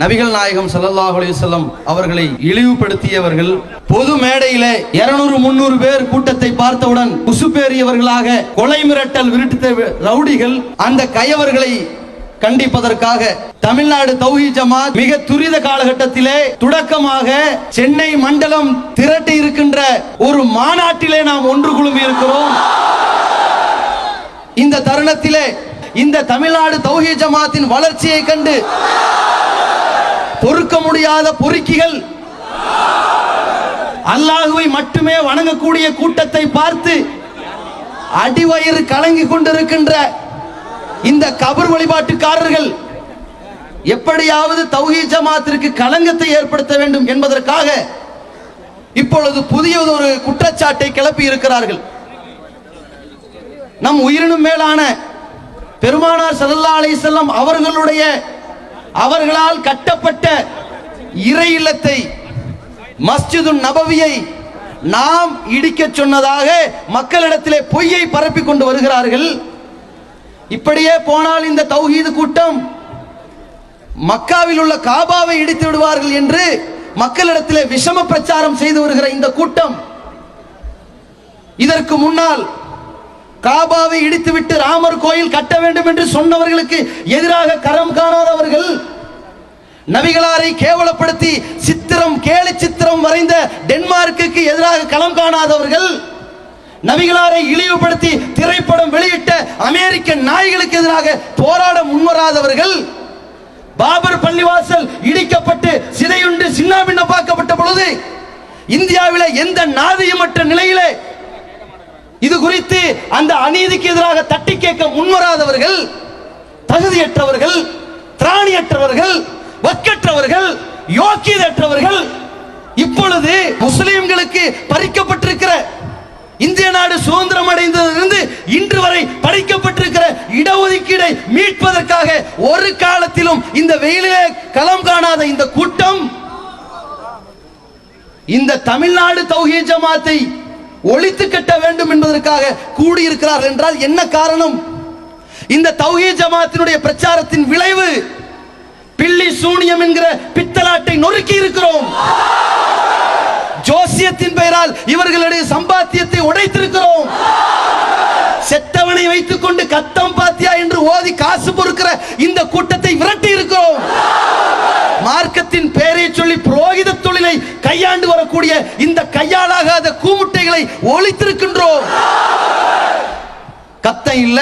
நபிகள் நாயகம் ஸல்லல்லாஹு அலிசல்லம் அவர்களை இழிவுபடுத்தியவர்கள் பொது மேடையிலே 200 முன்னூறு பேர் கூட்டத்தை பார்த்தவுடன் குசுப்பேறியவர்களாக கொலை மிரட்டல் விருட்டு ரவுடிகள் அந்த கயவர்களை கண்டிப்பதற்காக தமிழ்நாடு தௌஹி ஜமாத் மிக துரித காலகட்டத்திலே துடக்கமாக சென்னை மண்டலம் திரட்டி இருக்கின்ற ஒரு மாநாட்டிலே நாம் ஒன்று குழுமி இருக்கிறோம். இந்த தருணத்திலே இந்த தமிழ்நாடு தௌஹி ஜமாத்தின் வளர்ச்சியை கண்டு பொறுக்க முடியாத பொறுக்கிகள். அல்லாஹுவை மட்டுமே வணங்கக்கூடிய கூட்டத்தை பார்த்து அடிவயிறு கலங்கி கொண்டிருக்கின்ற இந்த கபர் வழிபாட்டுக்காரர்கள் எப்படியாவது தௌஹி ஜமாத்திற்கு களங்கத்தை ஏற்படுத்த வேண்டும் என்பதற்காக இப்பொழுது புதிய ஒரு குற்றச்சாட்டை கிளப்பி இருக்கிறார்கள். நம் உயிரினும் மேலான பெருமானார் சல்லா அலைஹி செல்லம் அவர்களுடைய அவர்களால் கட்டப்பட்ட இறை இல்லத்தை மஸ்ஜிது நபவியை நாம் இடிக்க சொன்னதாக மக்களிடத்திலே பொய்யை பரப்பி கொண்டு வருகிறார்கள். இப்படியே போனால் இந்த தௌஹீது கூட்டம் மக்காவில் உள்ள காபாவை இடித்து விடுவார்கள் என்று மக்களிடத்திலே விஷம பிரச்சாரம் செய்து வருகிற இந்த கூட்டம் இதற்கு முன்னால் காபாவை இடித்துவிட்டு ராமர் கோயில் கட்ட வேண்டும் என்று சொன்னவர்களுக்கு எதிராக கரம் காணாதவர்கள் நபிகளாரை கேவலப்படுத்தி சித்திரம் கேலி சித்திரம் வரைந்த டென்மார்க்குக்கு எதிராக களம் காணாதவர்கள் நபிகளாரை இழிவுபடுத்தி திரைப்படம் வெளியிட்ட அமெரிக்க நாய்களுக்கு எதிராக போராட முன்வராதவர்கள் பாபர் பள்ளிவாசல் இடிக்கப்பட்டு சிதையுண்டு சின்னாபின்னமாக்கப்பட்ட பொழுது இந்தியாவில் எந்த நாதியமற்ற நிலையிலே இது குறித்து அந்த அநீதிக்கு எதிராக தட்டி கேட்க முன்வராதவர்கள் தகுதியற்றவர்கள் திராணியற்றவர்கள் வக்கற்றவர்கள் யோக்கியதற்றவர்கள் இப்பொழுது முஸ்லிம்களுக்கு பறிக்கப்பட்டிருக்கிற இந்திய நாடு சுதந்திரம் அடைந்ததிலிருந்து இன்று வரை பறிக்கப்பட்டிருக்கிற இடஒதுக்கீடை மீட்பதற்காக ஒரு காலத்திலும் இந்த வெயிலே களம் காணாத இந்த கூட்டம் இந்த தமிழ்நாடு தௌஹீ ஜமாத்தை ஒழித்து கட்ட வேண்டும் என்பதற்காக கூடியிருக்கிறார்கள் என்றால் என்ன காரணம்? இந்த தௌஹி ஜமாத்தினுடைய பிரச்சாரத்தின் விளைவு பில்லி சூனியம் என்கிற பித்தலாட்டை நொறுக்கி இருக்கிறோம். ஜோசியத்தின் பெயரால் இவர்களுடைய சம்பாத்தியத்தை உடைத்திருக்கிறோம். செத்தவனை வைத்துக் கொண்டு கத்தம் பாத்தியா என்று ஓதி காசு பொறுக்கிற இந்த கூட்டத்தை விரட்டி இருக்கிறோம். மார்க்கத்தின் பெயரை சொல்லி புரோகித தொழிலை கையாண்டு வரக்கூடிய இந்த கையாளாகாத கூமுட்டைகளை ஒழித்திருக்கின்றோம். கத்தம் இல்ல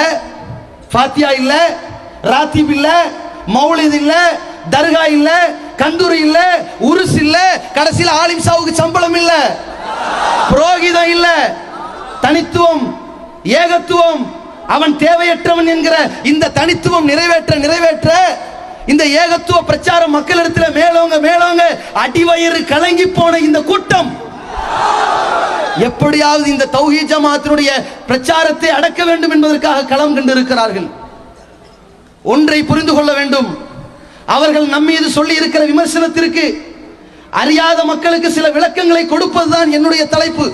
பாத்தியா இல்ல ராத்திப் இல்ல மௌலித் இல்ல தர்கா இல்ல கந்தூரி இல்ல உருஸ் இல்ல கடைசியில் ஆலிம் சாவுக்கு சம்பளம் இல்ல. புரோகிதம் இல்ல தனித்துவம் ஏகத்துவம். அவன் தேவையற்றவன் என்கிற இந்த தனித்துவம் நிறைவேற்ற நிறைவேற்ற இந்த ஏகத்துவ பிரச்சாரம் மக்களிடத்தில் மேலோங்க மேலோங்க அடிவயிறு கலங்கி போன இந்த கூட்டம். எப்படியாவது இந்த தௌஹி ஜமாத்தினுடைய பிரச்சாரத்தை அடக்க வேண்டும் என்பதற்காக களம் கண்டிருக்கிறார்கள். ஒன்றை புரிந்து கொள்ள வேண்டும். அவர்கள் நம்மீது சொல்லி இருக்கிற விமர்சனத்திற்கு அறியாத மக்களுக்கு சில விளக்கங்களை கொடுப்பதுதான் என்னுடைய தலைப்பு.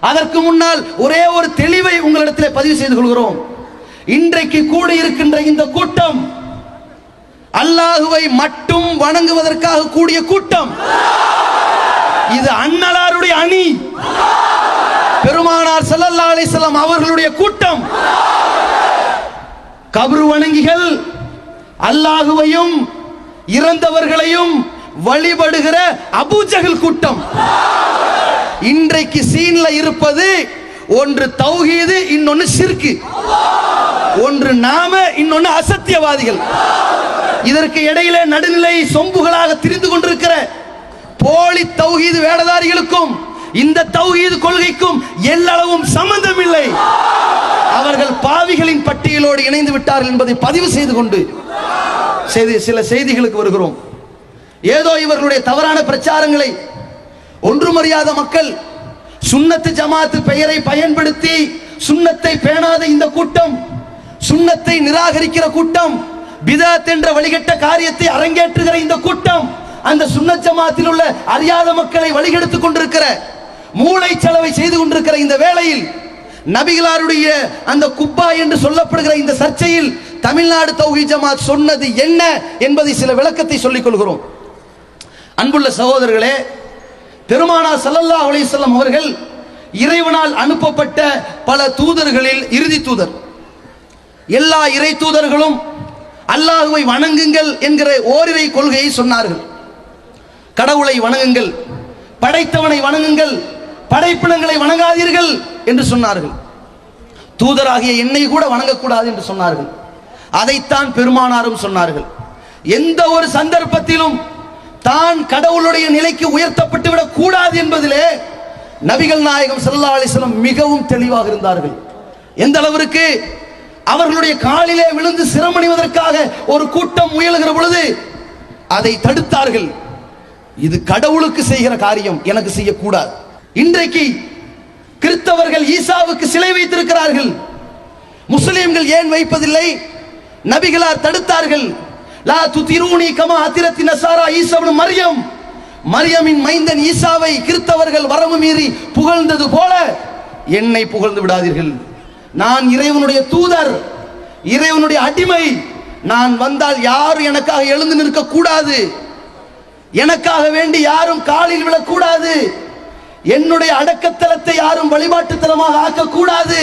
அதற்கு முன்னால் ஒரே ஒரு தெளிவை உங்களிடத்தில் பதிவு செய்து கொள்கிறோம். இன்றைக்கு கூடி இருக்கின்ற இந்த கூட்டம் அல்லாஹுவை மட்டும் வணங்குவதற்காக கூடிய கூட்டம். இது அண்ணலாருடைய அணி. பெருமானார் ஸல்லல்லாஹு அலிசல்லாம் அவர்களுடைய கூட்டம். கபரு வணங்கிகள் அல்லாஹுவையும் இறந்தவர்களையும் வழிபடுகிற அபூஜகல் கூட்டம். இன்றைக்கு சீன்ல இருப்பது ஒன்று தௌஹீது இன்னொன்னு சிர்கு ஒன்று நாம இன்னொன்னு அசத்தியவாதிகள். இதற்கு இடையில நடுநிலை சொம்புகளாக திரிந்து கொண்டிருக்கிற போலி தௌஹீது வேடதாரிகளுக்கும் இந்த தௌஹீது கொள்கைக்கும் எல்லளவும் சம்பந்தம் இல்லை அவர்கள் பாவிகளின் பட்டியலோடு இணைந்து விட்டார்கள் என்பதை பதிவு செய்து கொண்டு செய்தி சில செய்திகளுக்கு வருகிறோம். ஏதோ இவர்களுடைய தவறான பிரச்சாரங்களை ஒன்றுமறியாத மக்கள். சுண்ணத்து ஜமாத்து பெயரை பயன்படுத்தி சுண்ணத்தை பேணாத இந்த கூட்டம் சுண்ணத்தை நிராகரிக்கிற கூட்டம் பிதாத் என்ற வழிகட்ட காரியத்தை அரங்கேற்றுகிற இந்த கூட்டம் அந்த சுண்ணத் ஜமாத்தில் உள்ள அறியாத மக்களை வழிகெடுத்துக் கொண்டிருக்கிற மூளை செலவை செய்து கொண்டிருக்கிற இந்த வேளையில் நபிகளாருடைய அந்த குப்பா என்று சொல்லப்படுகிற இந்த சர்ச்சையில் தமிழ்நாடு தௌஹி ஜமாத் சொன்னது என்ன என்பதை சில விளக்கத்தை சொல்லிக் கொள்கிறோம். அன்புள்ள சகோதரர்களே பெருமானா சல்லல்லா அலிசல்லம் அவர்கள் இறைவனால் அனுப்பப்பட்ட பல தூதர்களில் இறுதி தூதர். எல்லா இறை தூதர்களும் அல்லாஹுவை வணங்குங்கள் என்கிற ஓரிரை கொள்கையை சொன்னார்கள். கடவுளை வணங்குங்கள் படைத்தவனை வணங்குங்கள் படைப்பினங்களை வணங்காதீர்கள் என்று சொன்னார்கள். தூதராகிய என்னை கூட வணங்கக்கூடாது என்று சொன்னார்கள். அதைத்தான் பெருமானாரும் சொன்னார்கள். எந்த ஒரு சந்தர்ப்பத்திலும் தான் கடவுளுடைய நிலைக்கு உயர்த்தப்பட்டு விடக் கூடாது என்பதிலே நபிகள் நாயகம் சல்லா அலிஸ்லம் மிகவும் தெளிவாக இருந்தார்கள். எந்த அளவிற்கு அவர்களுடைய காலிலே விழுந்து சிரமணிவதற்காக ஒரு கூட்டம் முயலுகிற பொழுது அதை தடுத்தார்கள். இது கடவுளுக்கு செய்கிற காரியம் எனக்கு செய்யக்கூடாது. இன்றைக்கு கிறிஸ்தவர்கள் ஈசாவுக்கு சிலை வைத்திருக்கிறார்கள். முஸ்லிம்கள் ஏன் வைப்பதில்லை? நபிகளார் தடுத்தார்கள். லா துதிரூனி கமா அத்திரத்தி நசாரா ஈசாவின் மரியம். மரியமின் மைந்தன் ஈசாவை கிறித்தவர்கள் வரவு மீறி புகழ்ந்தது போல என்னை புகழ்ந்து விடாதீர்கள். நான் இறைவனுடைய தூதர் இறைவனுடைய அடிமை. நான் வந்தால் யாரும் எனக்காக எழுந்து நிற்க கூடாது. எனக்காக வேண்டி யாரும் காலில் விழக்கூடாது. என்னுடைய அடக்கத்தலத்தை யாரும் வழிபாட்டுத்தலமாக ஆக்கக்கூடாது.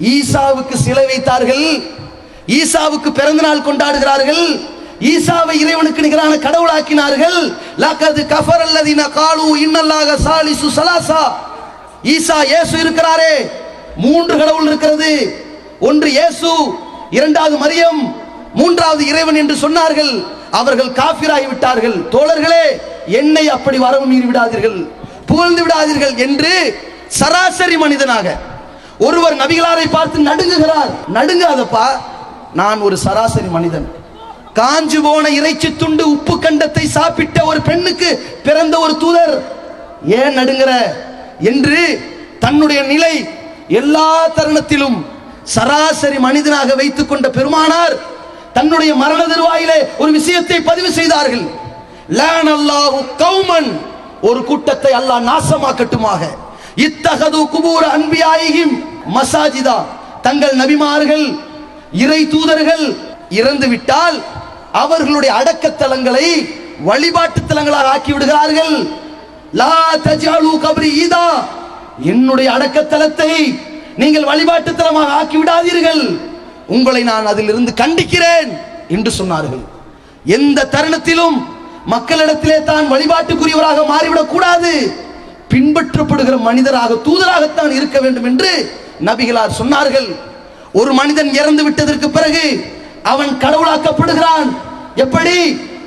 ஈசாவுக்கு சிலை வைத்தார்கள். ஈசாவுக்கு பிறந்த நாள் கொண்டாடுகிறார்கள். ஈசாவை இறைவனுக்கு நிகரான கடவுளாக்கினார்கள். லக்கது கஃபர் அல்லதின காலு இன்னல்லாக சாலிசு சலாசா. ஈசா இயேசு இருக்கிறாரே. மூன்று கடவுள் இருக்கிறது. ஒன்று இயேசு இரண்டாவது மரியம் மூன்றாவது இறைவன் என்று சொன்னார்கள். அவர்கள் காபிராகி விட்டார்கள். தோழர்களே என்னை அப்படி வரவு மீறி விடாதீர்கள். புகழ்ந்து விடாதீர்கள் என்று சராசரி மனிதனாக ஒருவர் நபிகளாரை பார்த்து நடுங்குகிறார். நடுங்காதப்பா நான் ஒரு சராசரி மனிதன். காஞ்சு போன இறைச்சி துண்டு உப்பு கண்டத்தை சாப்பிட்ட ஒரு பெண்ணுக்கு பிறந்த ஒரு தூதர். ஏன் நடுங்கிற? என்று தன்னுடைய நிலை எல்லா தருணத்திலும் சராசரி மனிதனாக வைத்துக் கொண்ட பெருமானார் தன்னுடைய மரண தருவாயிலே ஒரு விஷயத்தை பதிவு செய்தார்கள். கௌமன் ஒரு கூட்டத்தை அல்லாஹ் நாசமாக்கட்டுமாக. இத்தகது குபூர் அன்பியாயிகிம் மசாஜிதா. தங்கள் நபிமார்கள் இறை தூதர்கள் இறந்து விட்டால் அவர்களுடைய அடக்கத்தலங்களை வழிபாட்டு தலங்களாக ஆக்கி விடுகிறார்கள் லா தஜாலு கபரி ஈதா. என்னுடைய அடக்கத்தலத்தை நீங்கள் வழிபாட்டு தலமாக ஆக்கி விடாதீர்கள் உங்களை நான் அதிலிருந்து கண்டிக்கிறேன் என்று சொன்னார்கள். எந்த தருணத்திலும் மக்களிடத்திலே தான் வழிபாட்டுக்குரியவராக மாறிவிடக் கூடாது பின்பற்றப்படுகிற மனிதராக தூதராகத்தான் இருக்க வேண்டும் என்று நபிகளார் சொன்னார்கள். ஒரு மனிதன் இறந்து விட்டதற்கு பிறகு அவன் கடவுளாக்கப்படுகிறான். எப்படி?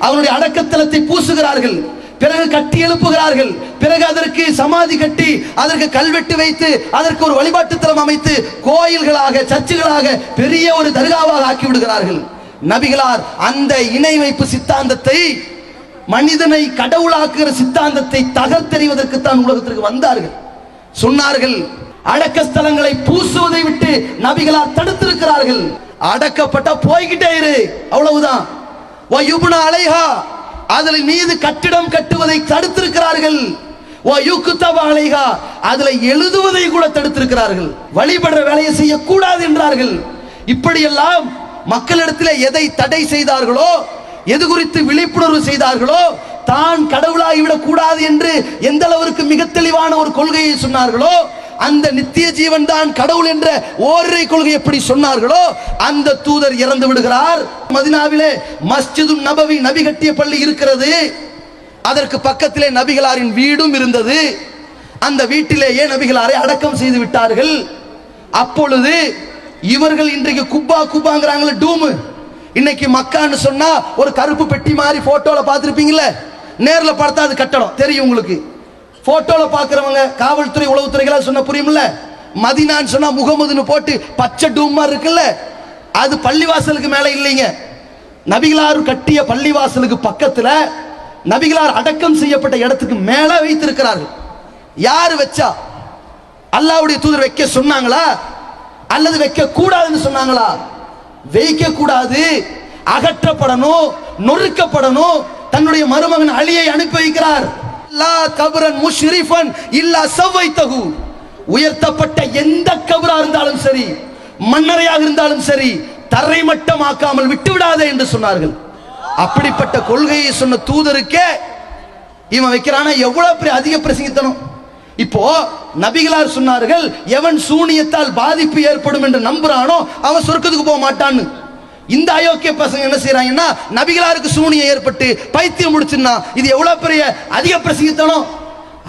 அவனுடைய அடக்கத்தலத்தை பூசுகிறார்கள். பிறகு கட்டி எழுப்புகிறார்கள். பிறகு அதற்கு சமாதி கட்டி அதற்கு கல்வெட்டு வைத்து அதற்கு ஒரு வழிபாட்டுத்தலம் அமைத்து கோயில்களாக சர்ச்சுகளாக பெரிய ஒரு தர்காவாக ஆக்கி விடுகிறார்கள் நபிகளார் அந்த இணை வைப்பு சித்தாந்தத்தை மனிதனை கடவுளாக்குகிற சித்தாந்தத்தை தகர்த்தெறிவதற்கு தான் உலகத்திற்கு வந்தார்கள். சொன்னார்கள் அடக்கஸ்தலங்களை பூசுவதை விட்டு நபிகளார் தடுத்திருக்கிறார்கள். அடக்கப்பட்ட போய்கிட்டே இரு. அவ்வளவுதான். வயுபுன அலைஹா. அதில் மீது கட்டிடம் கட்டுவதை தடுத்திருக்கிறார்கள். வயுக்குத்தப அலைஹா. அதுல எழுதுவதை கூட தடுத்திருக்கிறார்கள். வழிபடுற வேலையை செய்யக்கூடாது என்றார்கள். இப்படியெல்லாம் மக்களிடத்தில் எதை தடை செய்தார்களோ எது குறித்து விழிப்புணர்வு செய்தார்களோ தான் கடவுளாகிவிடக் கூடாது என்று எந்த அளவிற்கு மிக தெளிவான ஒரு கொள்கையை சொன்னார்களோ அந்த நித்திய ஜீவன் தான் கடவுள் என்ற ஓரிரை கொள்கை எப்படி சொன்னார்களோ அந்த தூதர் இறந்து விடுகிறார். மதினாவிலே மஸ்ஜிது நபவி நபி கட்டிய பள்ளி இருக்கிறது. அதற்கு பக்கத்திலே நபிகளாரின் வீடும் இருந்தது. அந்த வீட்டிலேயே நபிகளாரை அடக்கம் செய்து விட்டார்கள். அப்பொழுது இவர்கள் இன்றைக்கு குப்பா குப்பாங்கிறாங்களே டூமு. இன்னைக்கு மக்கான்னு சொன்னா ஒரு கருப்பு பெட்டி மாதிரி போட்டோல பார்த்துருப்பீங்களே நேரில் பார்த்தா அது கட்டடம் தெரியும் உங்களுக்கு. போட்டோல பாக்குறவங்க காவல்துறை உளவுத்துறைகளா சொன்ன புரியும்ல? மதினான்னு சொன்னா முகமதுன்னு போட்டு பச்சை டூமா இருக்குல்ல? அது பள்ளிவாசலுக்கு மேல இல்லைங்க. நபிகளார் கட்டிய பள்ளிவாசலுக்கு பக்கத்துல நபிகளார் அடக்கம் செய்யப்பட்ட இடத்துக்கு மேல வைத்திருக்கிறார்கள். யார் வச்சா? அல்லாவுடைய தூதர் வைக்க சொன்னாங்களா? அல்லது வைக்க கூடாதுன்னு சொன்னாங்களா? வைக்க கூடாது அகற்றப்படணும் நொறுக்கப்படணும். தன்னுடைய மருமகன் அழியை அனுப்பி வைக்கிறார். லா கபரன் முஷ்ரிஃபன் இல்லா சவ்வைத்தகு உயர்த்தப்பட்ட எந்த கபரா இருந்தாலும் சரி மன்னரையாக இருந்தாலும் சரி தரைமட்டமாக்காமல் விட்டு விடாதே என்று சொன்னார்கள். அப்படிப்பட்ட கொள்கையை சொன்ன தூதருக்கே இவன் வைக்கிறானா? எவ்வளவு பெரிய அதிக பிரசங்கித்தனம். இப்போ நபிகளார் சொன்னார்கள் எவன் சூனியத்தால் பாதிப்பு ஏற்படும் என்று நம்புறானோ அவன் சொர்க்கத்துக்கு போக மாட்டான்னு. இந்த அயோக்கிய பசங்க என்ன செய்யறாங்கன்னா நபிகளாருக்கு சூனியம் ஏற்பட்டு பைத்தியம் முடிச்சுன்னா இது எவ்வளவு பெரிய அதிக பிரசங்கித்தனம்?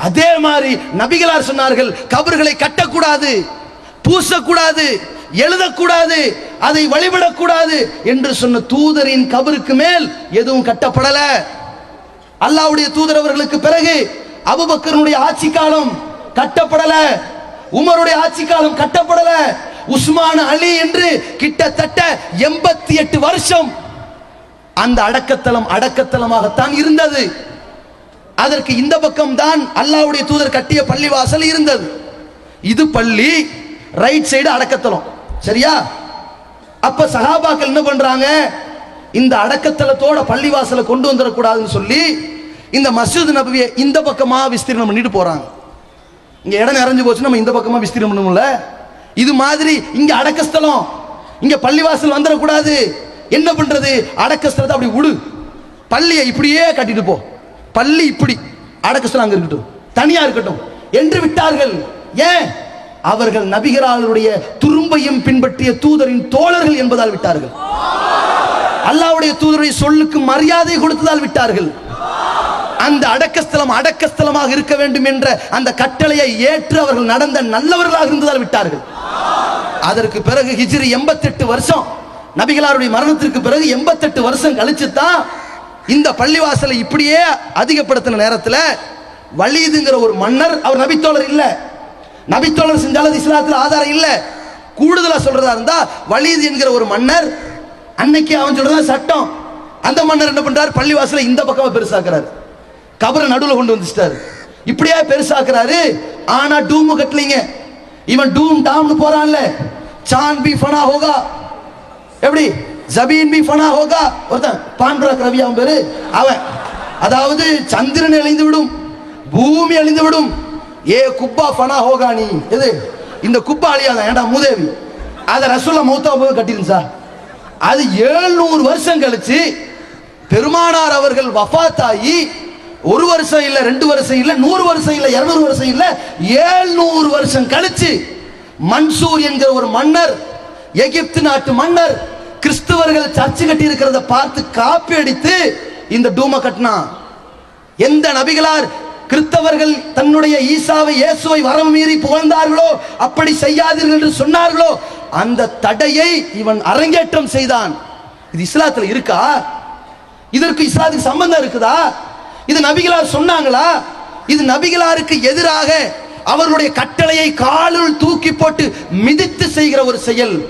அதே மாதிரி நபிகளார் சொன்னார்கள் கபர்களை கட்டக்கூடாது பூசக்கூடாது எழுதக்கூடாது அதை வழிபடக்கூடாது என்று சொன்ன தூதரின் கபருக்கு மேல் எதுவும் கட்டப்படல. அல்லாஹ்வுடைய தூதர் அவர்களுக்கு பிறகு அபுபக்கருடைய ஆட்சி காலம் கட்டப்படல. உமருடைய ஆட்சி காலம் கட்டப்படல. உஸ்மான் அலி என்று கிட்டத்தட்ட எண்பத்தி எட்டு வருஷம் அந்த அடக்கத்தலம் அடக்கத்தலமாகத்தான் இருந்தது. அதற்கு இந்த பக்கம் தான் அல்லாவுடைய தூதர் கட்டிய பள்ளிவாசல் இருந்தது. இது பள்ளி ரைட் சைடு அடக்கத்தலம் சரியா? அப்ப சகாபாக்கள் என்ன பண்றாங்க? இந்த அடக்கத்தலத்தோட பள்ளிவாசலை கொண்டு வந்துடக்கூடாதுன்னு சொல்லி இந்த மசூத் நபியை இந்த பக்கமா விஸ்தீர்ணம் பண்ணிட்டு போறாங்க. இங்க இடம் நிறைஞ்சு போச்சு நம்ம இந்த பக்கமா விஸ்தீர்ணம் பண்ணணும்ல இது மாதிரி இங்க அடக்கஸ்தலம். இங்க பள்ளிவாசல் வந்துடக்கூடாது. என்ன பண்றது? அடக்கஸ்தலத்தை அப்படி விடு பள்ளியை இப்படியே கட்டிட்டு போ. பள்ளி இப்படி. அடக்கஸ்தலம் அங்க இருக்கட்டும். தனியா இருக்கட்டும். என்று விட்டார்கள். ஏன்? அவர்கள் நபிகராளருடைய துரும்பையும் பின்பற்றிய தூதரின் தோழர்கள் என்பதால் விட்டார்கள். அல்லாஹ்வுடைய தூதருடைய சொல்லுக்கு மரியாதை கொடுத்ததால் விட்டார்கள். அந்த அடக்கஸ்தலம் அடக்கஸ்தலமாக இருக்க வேண்டும் என்ற அந்த கட்டளையை ஏற்று அவர்கள் நடந்த நல்லவர்களாக இருந்ததால் விட்டார்கள். அதற்கு பிறகு ஹிஜ்ரி எண்பத்தெட்டு வருஷம். நபிகளாருடைய மரணத்திற்கு பிறகு எண்பத்தெட்டு வருஷம் கழிச்சு தான் இந்த பள்ளிவாசலை இப்படியே அதிகப்படுத்தின நேரத்தில் வலீதுங்கிற ஒரு மன்னர் அவர் நபித்தோழர் இல்லை. நபித்தோழர் செஞ்சாலும் அது இஸ்லாத்தில் ஆதாரம் இல்லை. கூடுதலாக சொல்றதா இருந்தா வலீது என்கிற ஒரு மன்னர் அன்னைக்கு அவன் சொல்றதா சட்டம். அந்த மன்னர் என்ன பண்றாரு? பள்ளிவாசலை இந்த பக்கமா பெருசாக்குறாரு. கபரை நடுவில் கொண்டு வந்துட்டாரு இப்படியா பெருசாக்குறாரு? ஆனா டூமு கட்டலீங்க இவன் டூம் டாம்னு போறான்ல. சான் பி ஃபனா ஹோகா. எப்படி? ஜபீன் பி ஃபனா ஹோகா. ஒருத்தன் பாண்டரக் ரவி அவன் பேரு. அவன். அதாவது சந்திரன் அழிந்து விடும். பூமி அழிந்து விடும். ஏ குப்பா ஃபனா ஹோகா நீ. எது? இந்த குப்பா அழியாத ஏண்டா மூதேவி? அதை ரசூல்லா மௌத்தா போய் கட்டிருந்துச்சா அது ஏழ்நூறு வருஷம் கழிச்சு பெருமானார் அவர்கள் வஃபாத்தாகி ஒரு வருஷம் இல்ல ரெண்டு வருஷம் இல்ல நூறு வருஷம் இல்ல இருநூறு வருஷம் இல்ல ஏழ்நூறு வருஷம் கழிச்சு மன்சூர் என்கிற ஒரு மன்னர் எகிப்து நாட்டு மன்னர் கிறிஸ்துவர்கள் சர்ச்சு கட்டி இருக்கிறத பார்த்து காப்பி அடித்து இந்த டூமை கட்டினான். எந்த நபிகளார் கிறிஸ்தவர்கள் தன்னுடைய ஈசாவை இயேசுவை வரம் மீறி புகழ்ந்தார்களோ அப்படி செய்யாதீர்கள் என்று சொன்னார்களோ அந்த தடையை இவன் அரங்கேற்றம் செய்தான். இது இஸ்லாத்துல இருக்கா? இதற்கு இஸ்லாத்துக்கு சம்பந்தம் இருக்குதா? இது நபிகளார் சொன்னாங்களா? இது நபிகளாருக்கு எதிராக அவர்களுடைய கட்டளையை காலுள் தூக்கி போட்டு மிதித்து செய்கிற ஒரு செயல்.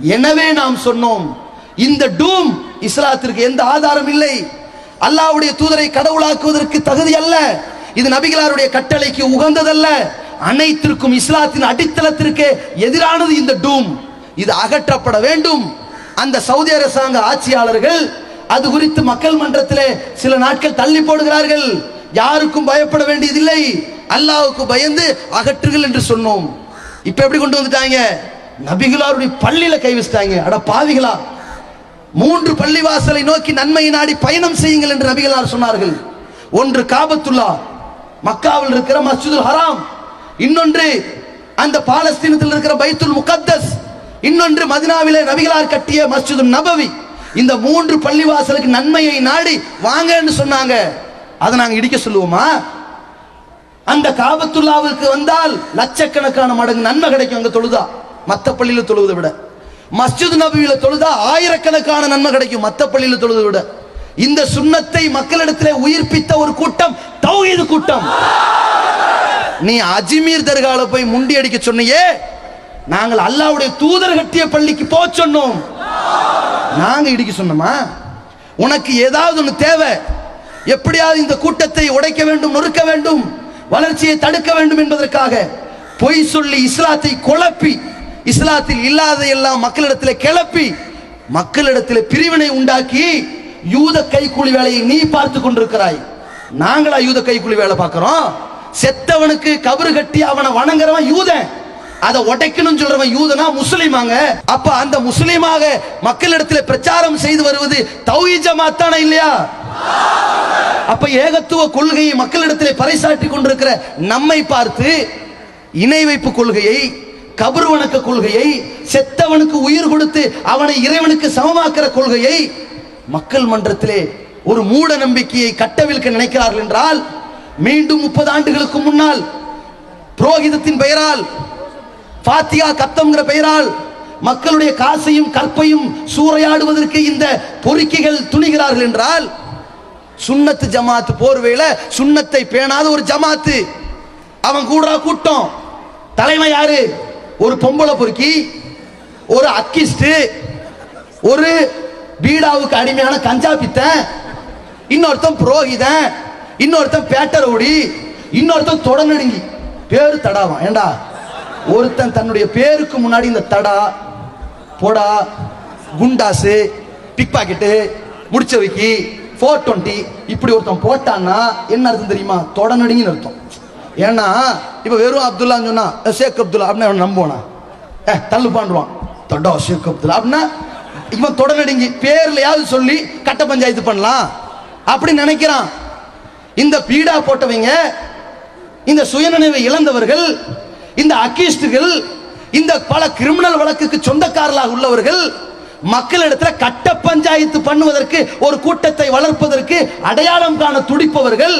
எனவே நாம் சொன்னோம். இந்த டூம் இஸ்லாத்திற்கு எந்த ஆதாரம் இல்லை. அல்லாஹ்வுடைய தூதரை கடவுளாக்குவதற்கு தகுதி அல்ல. இது நபிகளாருடைய கட்டளைக்கு உகந்ததல்ல. அனைத்திற்கும் இஸ்லாத்தின் அடித்தளத்திற்கு எதிரானது இந்த டூம். இது அகற்றப்பட வேண்டும். அந்த சவுதி அரசாங்க ஆட்சியாளர்கள் அது குறித்து மக்கள் மன்றத்திலே சில நாட்கள் தள்ளி போடுகிறார்கள். யாருக்கும் பயப்பட வேண்டியதில்லை. அல்லாவுக்கு பயந்து அகற்றுகள் என்று சொன்னோம். இப்ப எப்படி கொண்டு வந்துட்டாங்க? நபிகளாருடைய பள்ளியில கை வச்சிட்டாங்க. அட பாவிகளா. மூன்று பள்ளிவாசலை நோக்கி நன்மையை நாடி பயணம் செய்யுங்கள் என்று நபிகளார் சொன்னார்கள். ஒன்று காபத்துல்லா. மக்காவில் இருக்கிற மஸ்ஜிதுல் ஹராம். இன்னொன்று அந்த பாலஸ்தீனத்தில் இருக்கிற பைத்துல் முகத்தஸ். இன்னொன்று மதினாவிலே நபிகளார் கட்டிய மஸ்ஜிது நபவி. இந்த மூன்று பள்ளிவாசலுக்கு நன்மையை நாடி வாங்கன்னு சொன்னாங்க. அதை நாங்க இடிக்க சொல்லுவோமா? அந்த காபத்துல்லாவுக்கு வந்தால் லட்சக்கணக்கான மடங்கு நன்மை கிடைக்கும் அங்க தொழுதா. மத்த பள்ளியில தொழுவதை விட. மஸ்ஜித் நபியில தொழுதா ஆயிரக்கணக்கான நன்மை கிடைக்கும் மத்த பள்ளியில தொழுவதை விட. இந்த சுண்ணத்தை மக்களிடத்தில் உயிர்ப்பித்த ஒரு கூட்டம் தௌஹீது கூட்டம். நீ அஜ்மீர் தர்கால போய் முண்டி அடிக்க சொன்னியே நாங்கள் அல்லாஹ்வுடைய தூதர் கட்டிய பள்ளிக்கு போக சொன்னோம். நாங்க இடிக்க சொன்னோமா? உனக்கு ஏதாவது ஒன்று தேவை? எப்படியாவது இந்த கூட்டத்தை உடைக்க வேண்டும் நொறுக்க வேண்டும் வளர்ச்சியை தடுக்க வேண்டும் என்பதற்காக பொய் சொல்லி இஸ்லாத்தை குழப்பி இஸ்லாத்தில் இல்லாத எல்லாம் மக்களிடத்தில் கிளப்பி மக்களிடத்தில் பிரிவினை உண்டாக்கி யூத கைக்கூலி வேலையை நீ பார்த்து கொண்டிருக்கிறாய். நாங்களா யூத கைக்கூலி வேலை பார்க்கிறோம். செத்தவனுக்கு கபறு கட்டி அவனை வணங்குறவன் யூதன். அதை உடைக்கணும் சொல்றவன் யூதனா முஸ்லீமாங்க. அப்ப அந்த முஸ்லீமாக மக்களிடத்தில் பிரச்சாரம் செய்து வருவது தௌஹி ஜமாத் இல்லையா? அப்ப ஏகத்துவ கொள்கையை மக்களிடத்தில் பறைசாற்றி கொண்டிருக்கிற நம்மை பார்த்து இணை வைப்பு கொள்கையை கபர் வணக்க கொள்கையை செத்தவனுக்கு உயிர் கொடுத்து அவனை இறைவனுக்கு சமமாக்குற கொள்கையை மக்கள் மன்றத்திலே ஒரு மூட நம்பிக்கையை கட்டவிழ்க்க நினைக்கிறார்கள் என்றால் மீண்டும் முப்பது ஆண்டுகளுக்கு முன்னால் புரோகிதத்தின் பெயரால் பாத்தியா கத்தம்ங்கிற பெயரால் மக்களுடைய காசையும் கற்பையும் சூறையாடுவதற்கு இந்த பொறுக்கிகள் துணிகிறார்கள் என்றால் சுண்ணத்து ஜமாத்து போர்வையில் சுண்ணத்தை பேணாத ஒரு ஜமாத்து. அவன் கூடுறா கூட்டம். தலைமை யாரு? ஒரு பொம்பளை பொறுக்கி ஒரு அக்கிஸ்ட் ஒரு பீடாவுக்கு அடிமையான கஞ்சா பித்தன் இன்னொருத்தன் புரோகிதன் இன்னொருத்தன் பேட்டரவுடி இன்னொருத்தன் தொடநடுங்கி. பேரு தடாவான் ஏண்டா? ஒருத்தன் தன்னுடைய பேருக்கு முன்னாடி இந்த தடா பொடா குண்டாசு பிக் பாக்கெட்டு முடிச்ச வைக்கி ஃபோர் டுவெண்ட்டி இப்படி ஒருத்தன் போட்டான்னா என்ன அர்த்தம் தெரியுமா? தொடநடுங்கின்னு அர்த்தம். ஏன்னா இப்போ வெறும் அப்துல்லான்னு சொன்னா ஷேக் அப்துல்லா அப்படின்னு அவன் நம்புவானா? ஏ தள்ளு தொடா ஷேக் அப்துல்லா அப்படின்னா இவன் தொடநடுங்கி பேர்லையாவது சொல்லி கட்ட பஞ்சாயத்து பண்ணலாம். அப்படி நினைக்கிறான். இந்த பீடா போட்டவங்க இந்த சுயநினைவை இழந்தவர்கள் இந்த அக்கிஸ்டுகள் இந்த பல கிரிமினல் வழக்குக்கு சொந்தக்காரர்களாக உள்ளவர்கள் மக்களிடத்தில் கட்ட பஞ்சாயத்து பண்ணுவதற்கு ஒரு கூட்டத்தை வளர்ப்பதற்கு அடையாளம் காண துடிப்பவர்கள்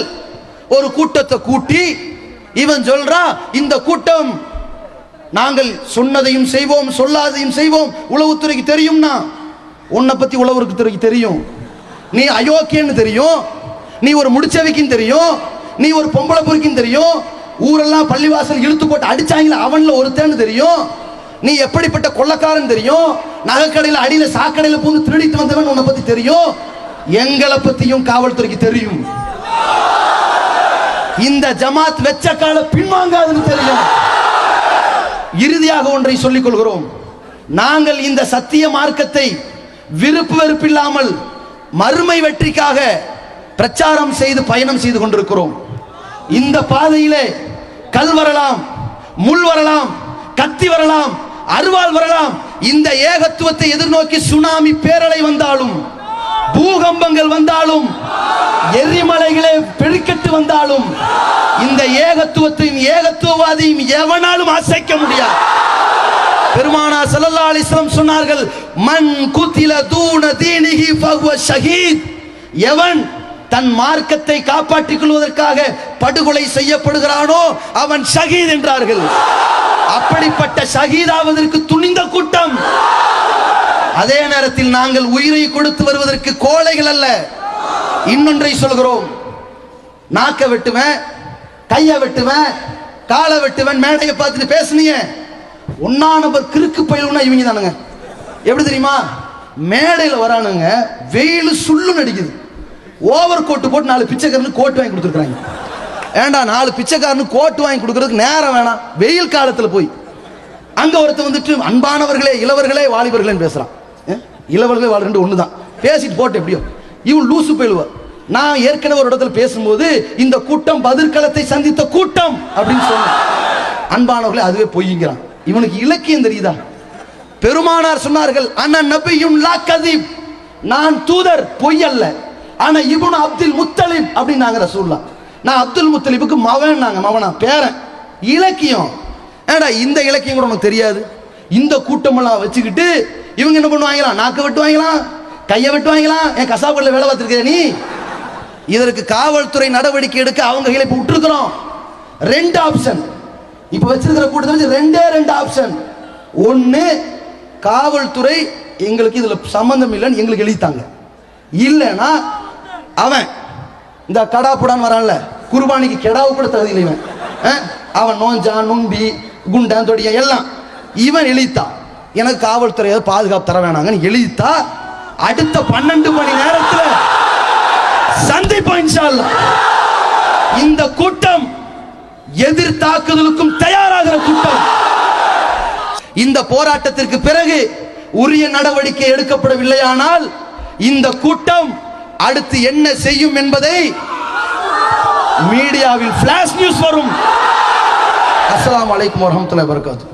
ஒரு கூட்டத்தை கூட்டி இவன் சொல்றா இந்த கூட்டம் நாங்கள் சொன்னதையும் செய்வோம் சொல்லாதையும் செய்வோம் உளவுத்துறைக்கு தெரியும்னா உன்னை பத்தி உளவுத்துறைக்கு தெரியும். நீ அயோக்கியன்னு தெரியும் நீ ஒரு முடிச்சவைக்கும் தெரியும் நீ ஒரு பொம்பளை பொறுக்கின்னு தெரியும் ஊரெல்லாம் பள்ளிவாசல் இழுத்து போட்டு அடிச்சாங்களே அவன்ல ஒருத்தன் தெரியும்? நீ எப்படிப்பட்ட கொள்ளக்காரன் தெரியும்? நகைக்கடையில் அடியில சாக்கடையில பூந்து திருடிட்டு வந்தவன் உன்னை பத்தி தெரியும்? எங்களை பத்தியும் காவல்துறைக்கு தெரியும். இந்த ஜமாத் வெச்ச கால பின்வாங்காதுன்னு தெரியும். இறுதியாக ஒன்றை சொல்லிக் கொள்கிறோம். நாங்கள் இந்த சத்திய மார்க்கத்தை விருப்பு வெறுப்பில்லாமல் மறுமை வெற்றிக்காக பிரச்சாரம் செய்து பயணம் செய்து கொண்டிருக்கிறோம். இந்த பாதையிலே கல் வரலாம் முள் வரலாம் கத்தி வரலாம் அருவாள் வரலாம். இந்த ஏகத்துவத்தை எதிர்நோக்கி சுனாமி பேரலை வந்தாலும் பூகம்பங்கள் வந்தாலும் எரிமலைகளே பெருக்கெட்டு வந்தாலும் இந்த ஏகத்துவத்தையும் ஏகத்துவவாதியும் எவனாலும் அசைக்க முடியாது. பெருமானா ஸல்லல்லாஹு அலைஹி சொன்னார்கள் மண் குத்தில தூண தீனிகி ஃபஹுவ ஷஹீத். எவன் தன் மார்க்கத்தை காப்பாற்றிக் கொள்வதற்காக படுகொலை செய்யப்படுகிறானோ அவன் ஷகீத் என்றார்கள். அப்படிப்பட்ட ஷகீதாவதற்கு துணிந்த கூட்டம். அதே நேரத்தில் நாங்கள் உயிரை கொடுத்து வருவதற்கு கோழைகள் அல்ல. இன்னொன்றை சொல்கிறோம். நாக்க வெட்டுவேன் கைய வெட்டுவேன் காலை வெட்டுவேன் மேடையை பார்த்துட்டு பேசுனீங்க. ஒன்னா நம்பர் கிறுக்கு பயிலுன்னா இவங்க தானுங்க. எப்படி தெரியுமா? மேடையில் வரானுங்க வெயில் சுள்ளு நடிக்குது ஓவர் கோட்டு போட்டு நாலு பிச்சைக்காரனு கோட் வாங்கி கொடுத்துருக்காங்க ஏண்டா நாலு பிச்சைக்காரனு கோட் வாங்கி கொடுக்கறதுக்கு நேரம் வேணாம். வெயில் காலத்தில் போய். அங்க ஒருத்தன் வந்துட்டு அன்பானவர்களே இளவர்களே வாலிபர்களே பேசுறான். இளவர்களே வாழ் ரெண்டு தான் பேசிட்டு போட்டு எப்படியோ. இவன் லூசு போயிடுவா. நான் ஏற்கனவே ஒரு இடத்துல பேசும்போது இந்த கூட்டம் பதிர்களத்தை சந்தித்த கூட்டம் அப்படின்னு சொன்னேன். அன்பானவர்களே அதுவே பொய்ங்கிறான். இவனுக்கு இலக்கியம் தெரியுதா? பெருமானார் சொன்னார்கள் அண்ணன் நபியும் லா கதீப் நான் தூதர் பொய் அல்ல. ஆனா இவனு அப்துல் முத்தலிப் அப்படின்னாங்க ரசூல்லா நான் அப்துல் முத்தலிபுக்கு மவன் நாங்க மவனா பேரன் இலக்கியம். ஏடா இந்த இலக்கியம் கூட உனக்கு தெரியாது? இந்த கூட்டமெல்லாம் வச்சுக்கிட்டு இவங்க என்ன பண்ணுவாங்களாம் நாக்கு வெட்டுவாங்களாம் கையை வெட்டுவாங்களாம் என் கசாப்புல வேலை பார்த்துருக்கிற நீ? இதற்கு காவல்துறை நடவடிக்கை எடுக்க அவங்க கையில இப்ப விட்டுருக்கிறோம். ரெண்டு ஆப்ஷன் இப்ப வச்சிருக்கிற கூட்டத்தில் வச்சு ரெண்டே ரெண்டு ஆப்ஷன் ஒன்னு காவல்துறை எங்களுக்கு இதுல சம்பந்தம் இல்லைன்னு எங்களுக்கு எழுதித்தாங்க. இல்லைன்னா அவன் இந்த கடா புடான்னு வரான்ல குர்பானிக்கு கெடாவு கூட தகுதி இல்லை இவன் அவன் நோஞ்சான் நுண்டி குண்டான் தொடிய எல்லாம். இவன் எழுதித்தான் எனக்கு காவல்துறையாவது பாதுகாப்பு தர வேணாங்கன்னு எழுதித்தா அடுத்த பன்னெண்டு மணி நேரத்தில் சந்திப்போம் இன்ஷா அல்லாஹ். இந்த கூட்டம் எதிர் தாக்குதலுக்கும் தயாராகிற கூட்டம். இந்த போராட்டத்திற்கு பிறகு உரிய நடவடிக்கை எடுக்கப்படவில்லையானால் இந்த கூட்டம் அடுத்து என்ன செய்யும் என்பதை மீடியாவில் பிளாஷ் நியூஸ் வரும். அஸ்லாம் அலைக்கும் வரமத்துல வபரகாத்துஹு